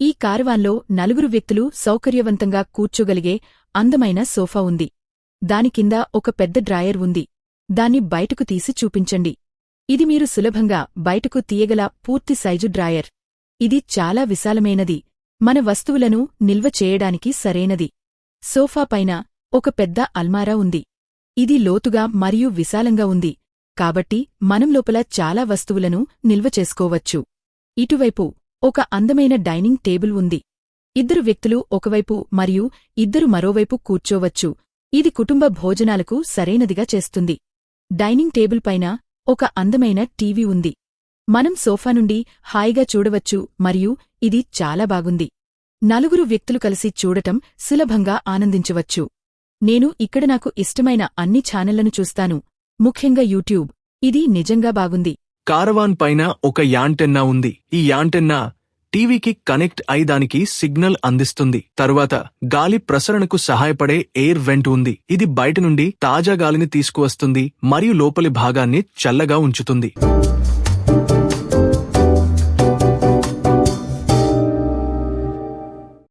ఈ కారవాన్లో నలుగురు వ్యక్తులు సౌకర్యవంతంగా కూర్చోగలిగే అందమైన సోఫా ఉంది. దాని కింద ఒక పెద్ద డ్రాయర్ ఉంది. దాన్ని బయటకు తీసి చూపించండి. ఇది మీరు సులభంగా బయటకు తీయగల పూర్తి సైజు డ్రాయర్. ఇది చాలా విశాలమైనది. మన వస్తువులను నిల్వ చేయడానికి సరైనది. సోఫా పైన ఒక పెద్ద అల్మారా ఉంది. ఇది లోతుగా మరియు విశాలంగా ఉంది. కాబట్టి మనం లోపల చాలా వస్తువులను నిల్వ చేసుకోవచ్చు. ఇటువైపు ఒక అందమైన డైనింగ్ టేబుల్ ఉంది. ఇద్దరు వ్యక్తులు ఒకవైపు మరియు ఇద్దరు మరోవైపు కూర్చోవచ్చు. ఇది కుటుంబ భోజనాలకు సరైనదిగా చేస్తుంది. డైనింగ్ టేబుల్ పైన ఒక అందమైన టీవీ ఉంది. మనం సోఫా నుండి హాయిగా చూడవచ్చు మరియు ఇది చాలా బాగుంది. నలుగురు వ్యక్తులు కలిసి చూడటం సులభంగా ఆనందించవచ్చు. నేను ఇక్కడ నాకు ఇష్టమైన అన్ని ఛానళ్ళను చూస్తాను. ముఖ్యంగా యూట్యూబ్. ఇది నిజంగా బాగుంది. కారవాన్ పైన ఒక యాంటెన్నా ఉంది. ఈ యాంటెన్నా టీవీకి కనెక్ట్ అయి సిగ్నల్ అందిస్తుంది. తరువాత గాలి ప్రసరణకు సహాయపడే ఎయిర్ వెంట్ ఉంది. ఇది బయట నుండి తాజా గాలిని తీసుకువస్తుంది మరియు లోపలి భాగాన్ని చల్లగా ఉంచుతుంది.